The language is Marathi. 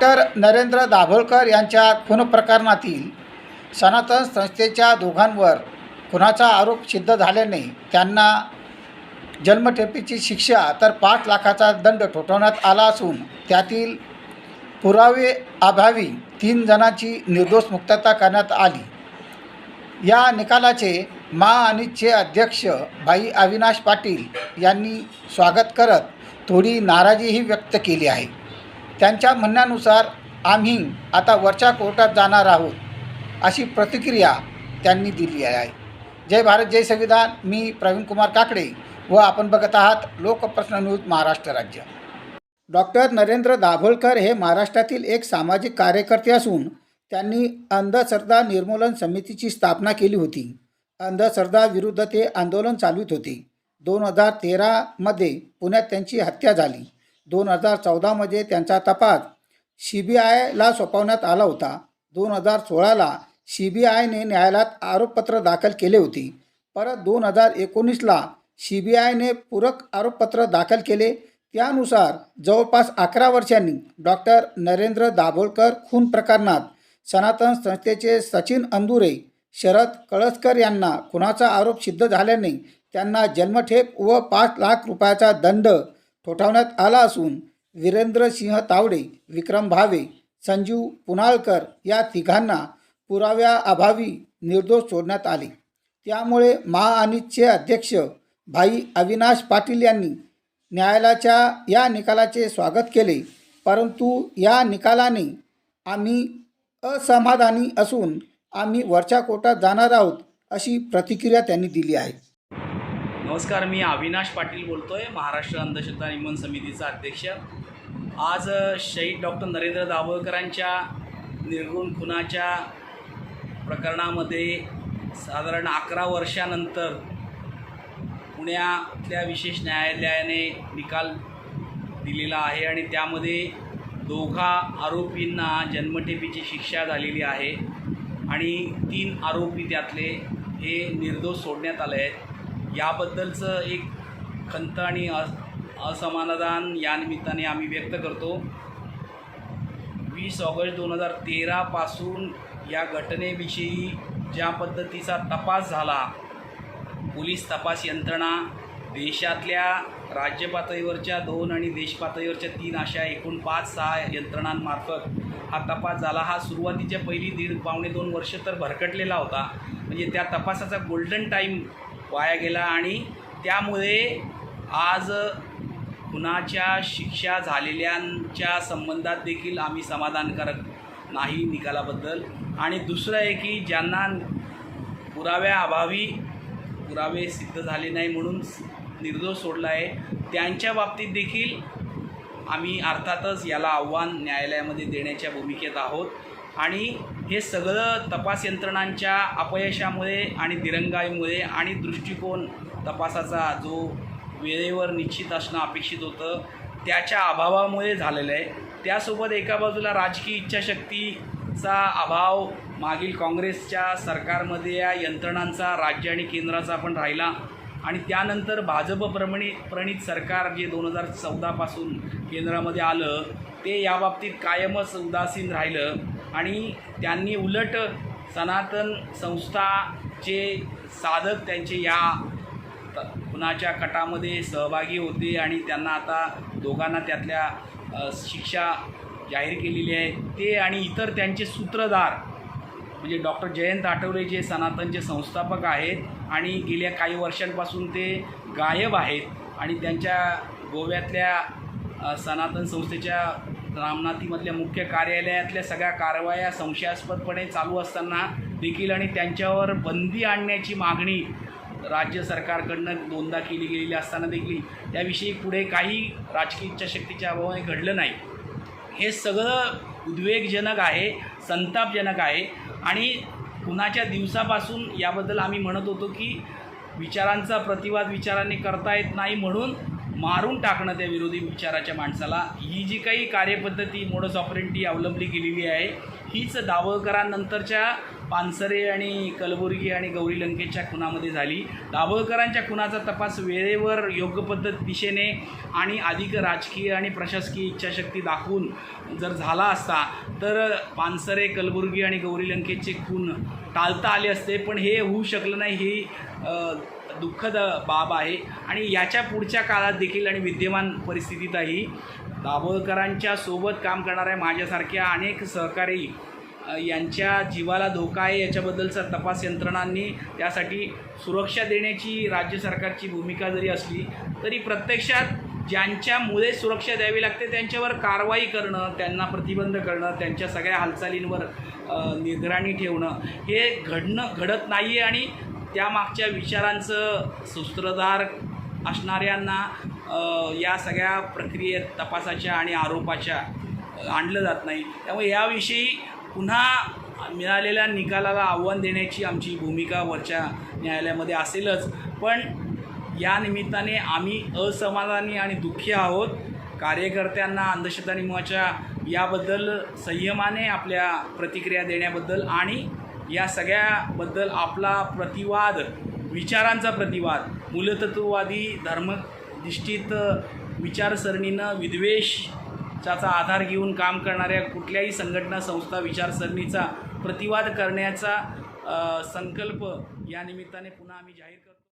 डॉक्टर नरेंद्र दाभोळकर यांच्या खून प्रकरणातील सनातन संस्थेच्या दोघांवर खुनाचा आरोप सिद्ध झाल्याने त्यांना जन्मठेपेची शिक्षा तर पाच लाखाचा दंड ठोठवण्यात आला असून त्यातील पुरावे अभावी तीन जणांची निर्दोष मुक्तता करण्यात आली. या निकालाचे मा आणि चे अध्यक्ष भाई अविनाश पाटील यांनी स्वागत करत थोडी नाराजीही व्यक्त केली आहे. त्यांच्या म्हणण्यानुसार आम्ही आता वरच्या कोर्टात जाणार आहोत अशी प्रतिक्रिया त्यांनी दिली आहे. जय भारत जय संविधान. मी प्रवीण कुमार काकडे व आपण बघत आहात लोकप्रश्न न्यूज महाराष्ट्र राज्य. डॉक्टर नरेंद्र दाभोळकर हे महाराष्ट्रातील एक सामाजिक कार्यकर्ते असून त्यांनी अंधश्रद्धा निर्मूलन समितीची स्थापना केली होती. अंधश्रद्धा विरुद्ध ते आंदोलन चालवित होते. दोन हजार तेरामध्ये पुण्यात त्यांची हत्या झाली. दोन हजार चौदामध्ये त्यांचा तपास सी बी आयला सोपवण्यात आला होता. दोन हजार सोळाला सी बी आयने न्यायालयात आरोपपत्र दाखल केले होते. परत दोन हजार एकोणीसला सी बी आयने पूरक आरोपपत्र दाखल केले. त्यानुसार जवळपास अकरा वर्षांनी डॉक्टर नरेंद्र दाभोळकर खून प्रकरणात सनातन संस्थेचे सचिन अंदुरे शरद कळसकर यांना खुनाचा आरोप सिद्ध झाल्याने त्यांना जन्मठेप व पाच लाख रुपयाचा दंड ठोठावण्यात आला असून वीरेंद्र सिंह तावडे विक्रम भावे संजीव पुनाळकर या तिघांना पुराव्याअभावी निर्दोष सोडण्यात आले. त्यामुळे महाआनितचे अध्यक्ष भाई अविनाश पाटील यांनी न्यायालयाच्या या निकालाचे स्वागत केले. परंतु या निकालाने आम्ही असमाधानी असून आम्ही वरच्या कोर्टात जाणार आहोत अशी प्रतिक्रिया त्यांनी दिली आहे. नमस्कार मी अविनाश पाटील बोलतो आहे महाराष्ट्र अंधश्रद्धा निमन समितीचा अध्यक्ष. आज शहीद डॉक्टर नरेंद्र दाभोळकरांच्या निर्गुण खुनाच्या प्रकरणामध्ये साधारण अकरा वर्षानंतर पुण्यातल्या विशेष न्यायालयाने निकाल दिलेला आहे आणि त्यामध्ये दोघा आरोपींना जन्मठेपीची शिक्षा झालेली आहे आणि तीन आरोपी त्यातले हे निर्दोष सोडण्यात आले आहेत. याबद्दलचं एक खंत आणि अस असमाधान या निमित्ताने आम्ही व्यक्त करतो. वीस ऑगस्ट दोन हजार तेरापासून या घटनेविषयी ज्या पद्धतीचा तपास झाला पोलीस तपास यंत्रणा देशातल्या राज्य पातळीवरच्या दोन आणि देशपातळीवरच्या तीन अशा एकूण पाच सहा यंत्रणांमार्फत हा तपास झाला. हा सुरुवातीच्या पहिली दीड पावणे दोन वर्ष तर भरकटलेला होता. म्हणजे त्या तपासाचा गोल्डन टाईम वाया गेला आणि त्यामुळे आज खुनाच्या शिक्षा झालेल्यांच्या संबंधात देखील आम्ही समाधानकारक नाही निकालाबद्दल. आणि दुसरं आहे की ज्यांना पुराव्याअभावी पुरावे सिद्ध झाले नाही म्हणून निर्दोष सोडला आहे त्यांच्या बाबतीत देखील आम्ही अर्थातच याला आव्हान न्यायालयामध्ये देण्याच्या भूमिकेत आहोत. आणि हे सगळं तपास यंत्रणांच्या अपयशामुळे आणि दिरंगाईमुळे आणि दृष्टिकोन तपासाचा जो वेळेवर निश्चित असणं अपेक्षित होतं त्याच्या अभावामुळे झालेलं आहे. त्यासोबत एका बाजूला राजकीय इच्छाशक्तीचा अभाव मागील काँग्रेसच्या सरकारमध्ये या यंत्रणांचा राज्य आणि केंद्राचा पण राहिला. आणि त्यानंतर भाजप प्रमणी प्रणित सरकार जे दोन हजार चौदापासून केंद्रामध्ये आलं ते याबाबतीत कायमच उदासीन राहिलं आणि त्यांनी उलट सनातन संस्थाचे साधक त्यांचे या कुणाच्या कटामध्ये सहभागी होते आणि त्यांना आता दोघांना त्यातल्या शिक्षा जाहीर केलेली आहे. ते आणि इतर त्यांचे सूत्रधार म्हणजे डॉक्टर जयंत आठवले जे सनातनचे संस्थापक आहेत आणि गेल्या काही वर्षांपासून ते गायब आहेत आणि त्यांच्या गोव्यातल्या सनातन संस्थेच्या रामनाथीमधल्या मुख्य कार्यालयातल्या सगळ्या कारवाया संशयास्पदपणे चालू असताना देखील आणि त्यांच्यावर बंदी आणण्याची मागणी राज्य सरकारकडनं दोनदा केली गेलेली असताना देखील त्याविषयी पुढे काही राजकीय इच्छाशक्तीच्या अभावाने घडलं नाही. हे सगळं उद्वेगजनक आहे संतापजनक आहे आणि कुणाच्या दिवसापासून याबद्दल आम्ही म्हणत होतो की विचारांचा प्रतिवाद विचारांनी करता येत नाही म्हणून मारून टाकणं त्या विरोधी विचाराच्या माणसाला. ही जी काही कार्यपद्धती मोडस ऑपरेंटी अवलंबली गेलेली आहे हीच दाभोळकरांनंतरच्या पानसरे आणि कलबुर्गी आणि गौरी लंकेच्या खुनामध्ये झाली. दाभोळकरांच्या खुनाचा तपास वेळेवर योग्य पद्धत दिशेने आणि अधिक राजकीय आणि प्रशासकीय इच्छाशक्ती दाखवून जर झाला असता तर पानसरे कलबुर्गी आणि गौरी लंकेचे खून टाळता आले असते. पण हे होऊ शकलं नाही. ही दुःखद बाब आहे. आणि याच्या पुढच्या काळात देखील आणि विद्यमान परिस्थितीतही दाभोळकरांच्या सोबत काम करणाऱ्या माझ्यासारख्या अनेक सहकारी यांच्या जीवाला धोका आहे. याच्याबद्दलचा तपास यंत्रणांनी त्यासाठी सुरक्षा देण्याची राज्य सरकारची भूमिका जरी असली तरी प्रत्यक्षात ज्यांच्यामुळे सुरक्षा द्यावी लागते त्यांच्यावर कारवाई करणं त्यांना प्रतिबंध करणं त्यांच्या सगळ्या हालचालींवर निगराणी ठेवणं हे घडणं घडत नाही आहे आणि त्यामागच्या विचारांचं सूत्रधार असणाऱ्यांना या सगळ्या प्रक्रियेत तपासाच्या आणि आरोपाच्या आणलं जात नाही. त्यामुळे याविषयी पुन्हा मिळालेल्या निकालाला आव्हान देण्याची आमची भूमिका वरच्या न्यायालयामध्ये असेलच. पण या निमित्ताने आम्ही असमाधानी आणि दुःखी आहोत. कार्यकर्त्यांना अंधश्रद्धा नियमाच्या याबद्दल संयमाने आपल्या प्रतिक्रिया देण्याबद्दल आणि या सगळ्याबद्दल आपला प्रतिवाद विचारांचा प्रतिवाद मूलतत्ववादी धर्मनिष्ठित विचारसरणीनं विद्वेषाचा आधार घेऊन काम करणाऱ्या कुठल्याही संघटना संस्था विचारसरणीचा प्रतिवाद करण्याचा संकल्प या निमित्ताने पुन्हा आम्ही जाहीर करतो.